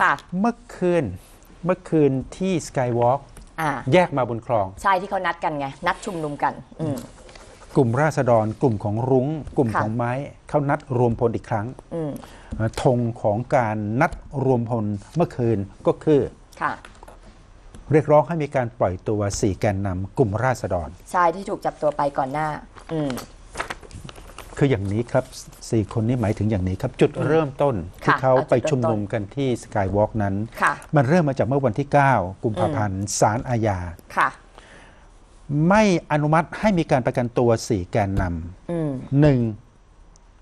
ค่ะ เมื่อคืนเมื่อคืนที่สกายวอล์กอ่าแยกมาบนคลอง ใช่ที่เขานัดกันไง นัดชุมนุมกัน อืม กลุ่มราษฎร กลุ่มของรุง้ง กลุ่มค่ะ ของไม้เขานัดรวมพลอีกครั้งอืม เอ่อธงของการนัดรวมพลเมื่อคืนก็คือ ค่ะ เรียกร้องให้มีการปล่อยตัวสี่แกนนำกลุ่มราษฎรชายที่ถูกจับตัวไปก่อนหน้า อืม คืออย่างนี้ครับสี่คนนี้หมายถึงอย่างนี้ครับ จุดเริ่มต้นที่ค่ะเขาเอาจุดไปชุมนุมเริ่มต้นกันที่สกายวอล์กนั้นค่ะมันเริ่มมาจากเมื่อวันที่ 9 กุมภาพันธ์ศาลอาญาค่ะไม่อนุมัติให้มีการประกันตัวสี่แกนนอืมำหนึ่ง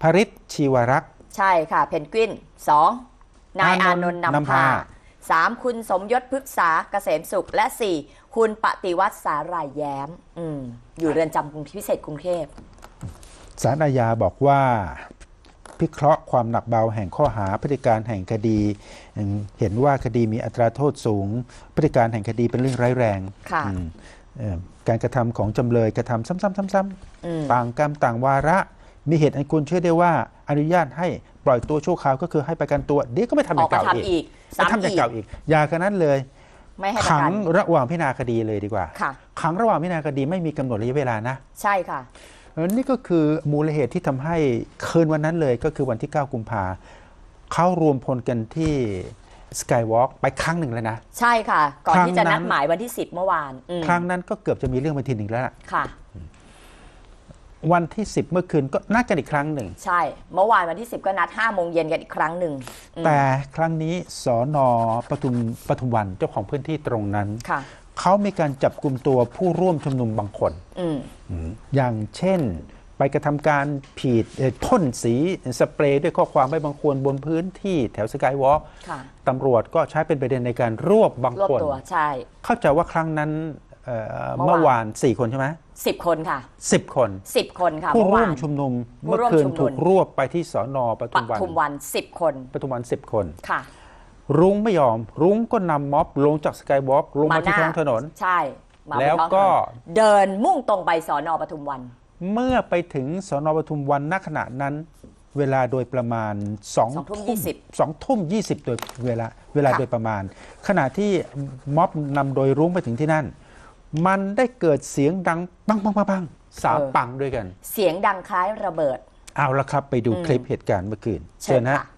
พริษชีวรักษ์ใช่ค่ะ เพนกวินสองนายอานนท์นำนำพาพาสามคุณสมยศพฤกษาเกษมสุข และสี่คุณปฏิวัติสารายแย้มอืมอยู่เรือนจำกรุงพิเศษกรุงเทพ ศาลอาญาบอกว่าพิเคราะห์ความหนักเบาแห่งข้อหาพฤติการแห่งคดี เห็นว่าคดีมีอัตราโทษสูงพฤติการแห่งคดีเป็นเรื่องร้ายแรงค่ะอืมเอ่อการกระทำของจำเลยกระทำซ้ำๆๆอืมๆต่างกรรมต่างวาระ มีเหตุอันควรเชื่อได้ว่าอนุญาตให้ปล่อยตัวชั่วคราวก็คือให้ประกันตัวเดี๋ยวก็ไม่ทำอออย่างกมาเก่าทำอีอีกกไม่ซ้ำทำอย่างอีกเก่าอีกอย่ากันนั้นเลยไม่ให้ประขักังนระหว่างพิจารณาคดีเลยดีกว่าค่ะขังระหว่างพิจารณาคดีไม่มีกำหนดระยะเวลานะ ใช่ค่ะเอ่อ นี่ก็คือมูลเหตุที่ทำให้คืนวันนั้นเลยก็คือวันที่ 9 กุมภาเขารวมพลกันที่สกายวอล์กไปครั้งหนึ่งแล้วนะ ใช่ค่ะ ก่อนที่จะครั้งนั้นันดหมายวันที่ 10 เมื่อวานอืมครั้งนั้นก็เกือบจะมีเรื่องมาทีหนึ่งแล้วล่ะค่ะ วันที่ 10 เมื่อคืนก็นัดกันอีกครั้งหนึ่ง ใช่ เมื่อวานวันที่ 10 ก็นัด5โมงเย็นกันอีกครั้งหนึ่งอืมแต่ครั้งนี้สอนอปทุมปทุมวันเจ้าของพื้นที่ตรงนั้นค่ะ เขามีการจับกลุ่มตัวผู้ร่วมชุมนุมบางคนอืมอย่างเช่น ไปกระทำการผิดเอ่อพ่นสีสเปรย์ด้วยข้อความไม่บังควรบนพื้นที่แถวสกายวอล์กค่ะตำรวจก็ใช้เป็นประเด็นในการรวบบางรวบคนตัวใช่เข้าใจว่าครั้งนั้นเอ่อเมื่เมื่ออวานวานสี่คนใช่ไหม10คนค่ะสิบคน10คนค่ะผู้เมื่อร่ววามนชุมนุมผู้เมื่อร่วมคืนชุมนุมถูกรวบไปที่สอนอปปทุมวันทุมวัน10คนปทุมวันสิบคนค่ะ รุ้งไม่ยอม รุ้งก็นำม็อบลงจากสกายวอล์กลงมาที่หท้องถนน ใช่มาบนแล้วท้องถนนก็ เดินมุ่งตรงไปสอนอปทุมวัน เมื่อไปถึงสอนอปทุมวันณขณะนั้น เวลาโดยประมาณสองสองทุ่มยี่สิบสองทุ่มยี่สิบโดยเวลาเวลาค่ะ โดยประมาณ ขณะที่ม็อบนำโดยรุ้งไปถึงที่นั่น มันได้เกิดเสียงดังปังปังปังปังสามปังด้วยกัน เสียงดังคล้ายระเบิด เอาละครับ ไปดูอืมคลิปเหตุการณ์เมื่อคืนเชิญฮะค่ะเอาละ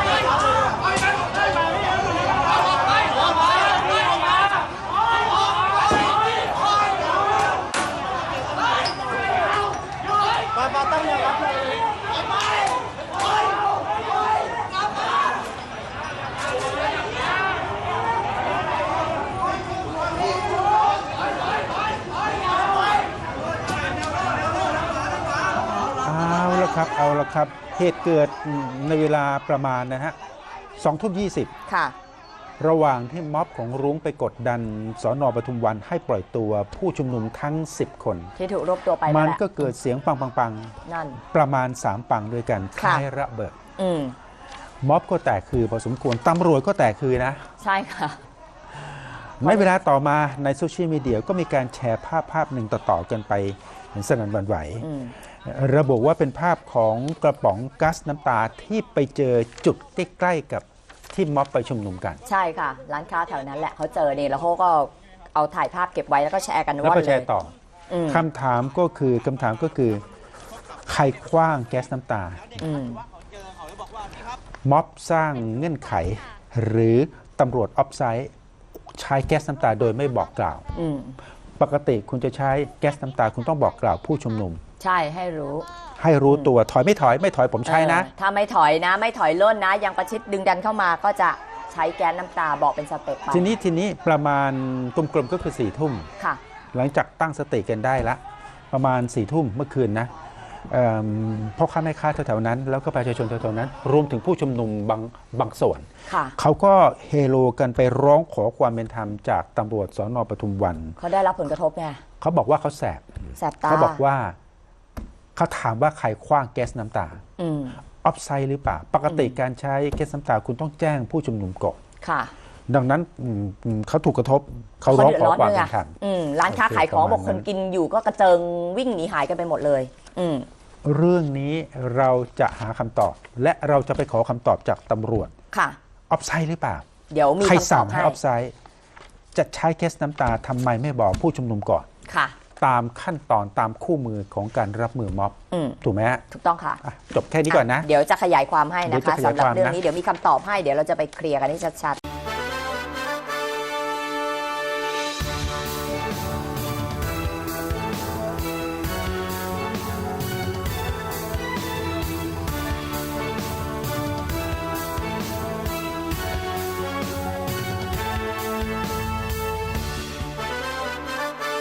ครับเอาละครับเหตุเกิดในเวลาประมาณนะฮะสองทุ่มยี่สิบค่ะ ระหว่างที่ม็อบของรุ้งไปกดดันสอนอปทุมวันให้ปล่อยตัวผู้ชุมนุมทั้ง 10 คน ที่ถูกรวบตัวไปมันั่นนแหละก็เกิดเสียงปังปังปังนั่นประมาณ 3 ปังด้วยกันคค่ะล้ายระเบิดอืมม็อบก็แตกคือพอสมควรตำรวจก็แตกคือนะ ใช่ค่ะในเวลาต่อมาในโซเชียลมีเดียก็มีการแชร์ภาพภาพหนึ่งต่อๆกันไปเห็นสนั่นหวันไหวอืม ระบุว่าเป็นภาพของกระป๋องก๊าซน้ำตาที่ไปเจอจุดใกล้ๆกับที่ม็อบไปชุมนุมกัน ใช่ค่ะ ร้านค้าแถวนั้นแหละเขาเจอนี่แล้วเขาก็เอาถ่ายภาพเก็บไว้แล้วก็แชร์กันแล้วว่อนก็เลแชยร์ต่ออืมคำถามก็คือคำถามก็คือ ใครคว้างแก๊สน้ำตาอืมม็อบสร้างเงื่อนไข หรือตำรวจออฟไซด์ใช้แก๊สน้ำตาโดยไม่บอกกล่าวอืมปกติคุณจะใช้แก๊สน้ำตาคุณต้องบอกกล่าวผู้ชุมนุม ใช่ให้รู้ให้รู้ตัวถอยไม่ถอยไม่ถอยผมใช้นะ เออถ้าไม่ถอยนะ ไม่ถอยล่นนะ ยังประชิดดึงดันเข้ามาก็จะใช้แก๊สน้ำตาบอกเป็นสเต็ปไปทีนี้ทีนี้ประมาณกลมๆก็คือสี่ทุ่ม ค่ะ หลังจากตั้งสติกันได้ละ ประมาณสี่ทุ่มเมื่อคืนนะเอิ่มพ่อค้าแม่ค้าแถวๆนั้น แล้วก็ประชาชนแถวๆนั้น รวมถึงผู้ชุมนุมบางบางส่วน ค่ะ เขาก็เฮโลกันไปร้องขอความเป็นธรรมจากตำรวจสอนอปทุมวัน เขาได้รับผลกระทบไงเขาบอกว่าเขาแสบแสบตา เขาบอกว่า เขาถามว่าใครคว้างแก๊สน้ำตาอืมออฟไซด์หรือเปล่า ปกติการใช้แก๊สน้ำตาคุณต้องแจ้งผู้ชุมนุมก่อนค่ะดังนั้นอืมอืมเขาถูกกระทบเขาร้องขอความเป็นธรรมอืมร้านค้าขายของโอเคบอกคนประมาณนั้นกินอยู่ก็กระเจิงวิ่งหนีหายกันไปหมดเลย อืมเรื่องนี้เราจะหาคำตอบ และเราจะไปขอคำตอบจากตำรวจค่ะออฟไซด์หรือเปล่า เดี๋ยวมีใครคำตอสั่บงให้ให้ออฟไซด์จะใช้เคสน้ำตาทำไมไม่บอกผู้ชุมนุมก่อนค่ะ ตามขั้นตอนตามคู่มือของการรับมือม็อบ อืมถูกไหมฮะถูกต้องค่ะ อะจบแค่นี้ก่อนนะ เดี๋ยวจะขยายความให้เดี๋นะยวจะคะขยายสำหรับความนะเรื่องนี้เดี๋ยวมีคำตอบให้เดี๋ยวเราจะไปเคลียร์กันให้ชัดๆ